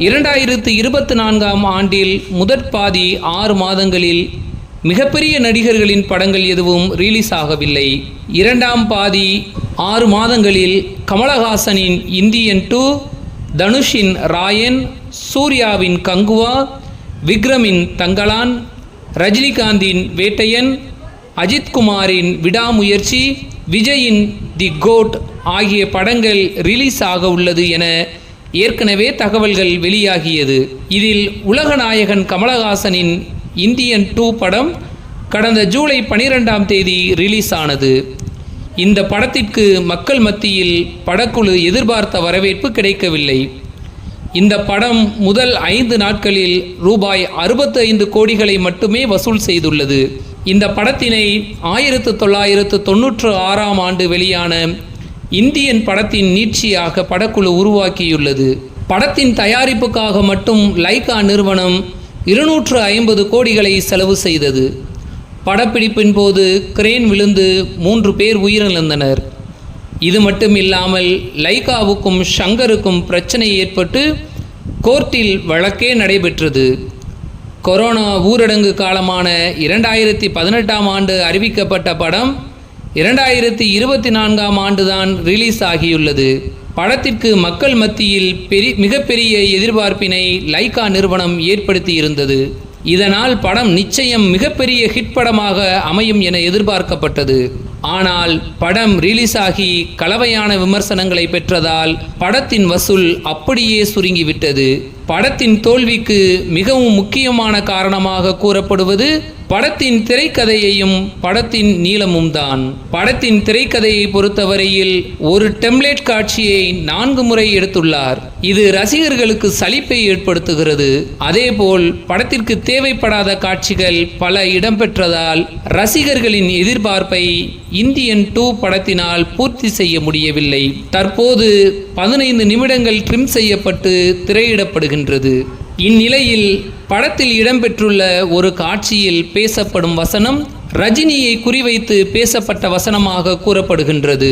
இரண்டாயிரத்து இருபத்தி நான்காம் ஆண்டில் முதற் பாதி ஆறு மாதங்களில் மிகப்பெரிய நடிகர்களின் படங்கள் எதுவும் ரிலீஸ் ஆகவில்லை. இரண்டாம் பாதி ஆறு மாதங்களில் கமலஹாசனின் இந்தியன் டூ தனுஷின் ராயன் சூர்யாவின் கங்குவா விக்ரமின் தங்களான் ரஜினிகாந்தின் வேட்டையன் அஜித்குமாரின் விடாமுயற்சி விஜயின் தி கோட் ஆகிய படங்கள் ரிலீஸ் ஆக உள்ளது என ஏற்கனவே தகவல்கள் வெளியாகியது. இதில் உலகநாயகன் கமலஹாசனின் இந்தியன் டூ படம் கடந்த ஜூலை பனிரெண்டாம் தேதி ரிலீஸ் ஆனது இந்த படத்திற்கு மக்கள் மத்தியில் படக்குழு எதிர்பார்த்த வரவேற்பு கிடைக்கவில்லை. இந்த படம் முதல் ஐந்து நாட்களில் ரூபாய் அறுபத்தைந்து கோடிகளை மட்டுமே வசூல் செய்துள்ளது. இந்த படத்தினை ஆயிரத்து தொள்ளாயிரத்து தொன்னூற்று ஆறாம் ஆண்டு வெளியான இந்தியன் படத்தின் நீட்சியாக படக்குழு உருவாக்கியுள்ளது. படத்தின் தயாரிப்புக்காக மட்டும் லைகா நிறுவனம் இருநூற்று ஐம்பது கோடிகளை செலவு செய்தது. படப்பிடிப்பின் போது கிரேன் விழுந்து மூன்று பேர் உயிரிழந்தனர். இது மட்டும் இல்லாமல் லைகாவுக்கும் ஷங்கருக்கும் பிரச்சனை ஏற்பட்டு கோர்ட்டில் வழக்கே நடைபெற்றது. கொரோனா ஊரடங்கு காலமான இரண்டாயிரத்தி பதினெட்டாம் ஆண்டு அறிவிக்கப்பட்ட படம் இரண்டாயிரத்தி இருபத்தி நான்காம் ஆண்டுதான் ரிலீஸ் ஆகியுள்ளது. படத்திற்கு மக்கள் மத்தியில் பெரி மிகப்பெரிய எதிர்பார்ப்பினை லைகா நிறுவனம் ஏற்படுத்தி இருந்தது இதனால் படம் நிச்சயம் மிகப்பெரிய ஹிட் படமாக அமையும் என எதிர்பார்க்கப்பட்டது. ஆனால் படம் ரிலீஸ் ஆகி கலவையான விமர்சனங்களை பெற்றதால் படத்தின் வசூல் அப்படியே சுருங்கிவிட்டது. படத்தின் தோல்விக்கு மிகவும் முக்கியமான காரணமாக கூறப்படுவது படத்தின் திரைக்கதையையும் படத்தின் நீளமும் தான் படத்தின் திரைக்கதையை பொறுத்தவரையில் ஒரு டெம்ப்ளேட் காட்சியை நான்கு முறை எடுத்துள்ளார். இது ரசிகர்களுக்கு சலிப்பை ஏற்படுத்துகிறது. அதேபோல் படத்திற்கு தேவைப்படாத காட்சிகள் பல இடம்பெற்றதால் ரசிகர்களின் எதிர்பார்ப்பை இந்தியன் டூ படத்தினால் பூர்த்தி செய்ய முடியவில்லை. தற்போது பதினைந்து நிமிடங்கள் ட்ரிம் செய்யப்பட்டு திரையிடப்படுகின்றது. இந்நிலையில் படத்தில் இடம்பெற்றுள்ள ஒரு காட்சியில் பேசப்படும் வசனம் ரஜினியை குறிவைத்து பேசப்பட்ட வசனமாக கூறப்படுகின்றது.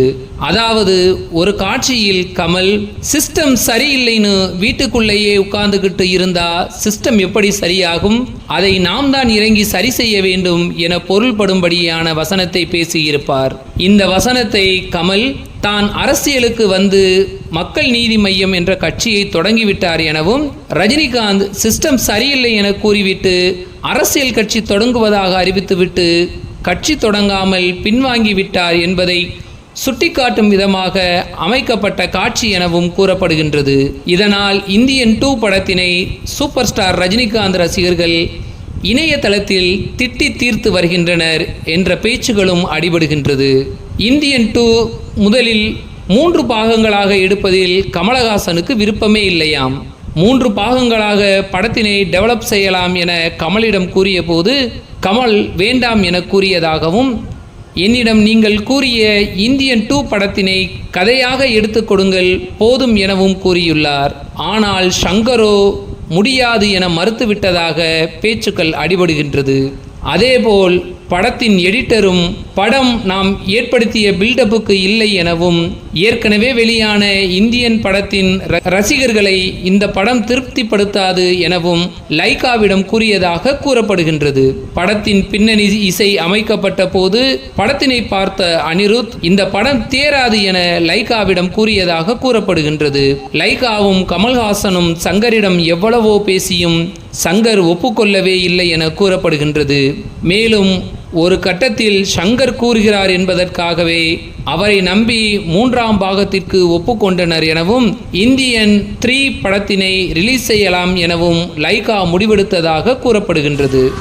அதாவது ஒரு காட்சியில் கமல் சிஸ்டம் சரியில்லைன்னு வீட்டுக்குள்ளேயே உட்கார்ந்துகிட்டு இருந்தா சிஸ்டம் எப்படி சரியாகும்? அதை நாம் தான் இறங்கி சரி செய்ய வேண்டும் என பொருள்படும்படியான வசனத்தை பேசியிருப்பார். இந்த வசனத்தை கமல் தான் அரசியலுக்கு வந்து மக்கள் நீதி மையம் என்ற கட்சியை தொடங்கிவிட்டார் எனவும் ரஜினிகாந்த் சிஸ்டம் சரியில்லை என கூறிவிட்டு அரசியல் கட்சி தொடங்குவதாக அறிவித்துவிட்டு கட்சி தொடங்காமல் பின்வாங்கிவிட்டார் என்பதை சுட்டிக்காட்டும் விதமாக அமைக்கப்பட்ட காட்சி எனவும் கூறப்படுகின்றது. இதனால் இந்தியன் டூ படத்தினை சூப்பர் ஸ்டார் ரஜினிகாந்த் ரசிகர்கள் இணையதளத்தில் திட்டி தீர்த்து வருகின்றனர் என்ற பேச்சுகளும் அடிபடுகின்றது. இந்தியன் டூ முதலில் மூன்று பாகங்களாக எடுப்பதில் கமலஹாசனுக்கு விருப்பமே இல்லையாம். மூன்று பாகங்களாக படத்தினை டெவலப் செய்யலாம் என கமலிடம் கூறியபோது கமல் வேண்டாம் என கூறியதாகவும் என்னிடம் நீங்கள் கூறிய இந்தியன் டூ படத்தினை கதையாக எடுத்துக் கொடுங்கள் போதும் எனவும் கூறியுள்ளார். ஆனால் ஷங்கரோ முடியாது என மறுத்துவிட்டதாக பேச்சுக்கள் அடிபடுகின்றது. அதேபோல் படத்தின் எடிட்டரும் படம் நாம் ஏற்படுத்திய பில்டப்புக்கு இல்லை எனவும் ஏற்கனவே வெளியான இந்தியன் படத்தின் ர- ரசிகர்களை இந்த படம் திருப்திப்படுத்தாது எனவும் லைகாவிடம் கூறியதாக கூறப்படுகின்றது. படத்தின் பின்னணி இசை அமைக்கப்பட்ட போது படத்தினை பார்த்த அனிருத் இந்த படம் தேராது என லைகாவிடம் கூறியதாக கூறப்படுகின்றது. லைகாவும் கமல்ஹாசனும் சங்கரிடம் எவ்வளவோ பேசியும் சங்கர் ஒப்புக்கொள்ளவே இல்லை என கூறப்படுகின்றது. மேலும் ஒரு கட்டத்தில் சங்கர் கூறுகிறார் என்பதற்காகவே அவரை நம்பி மூன்றாம் பாகத்திற்கு ஒப்புக்கொண்டனர் எனவும் இந்தியன் த்ரீ படத்தினை ரிலீஸ் செய்யலாம் எனவும் லைகா முடிவெடுத்ததாக கூறப்படுகின்றது.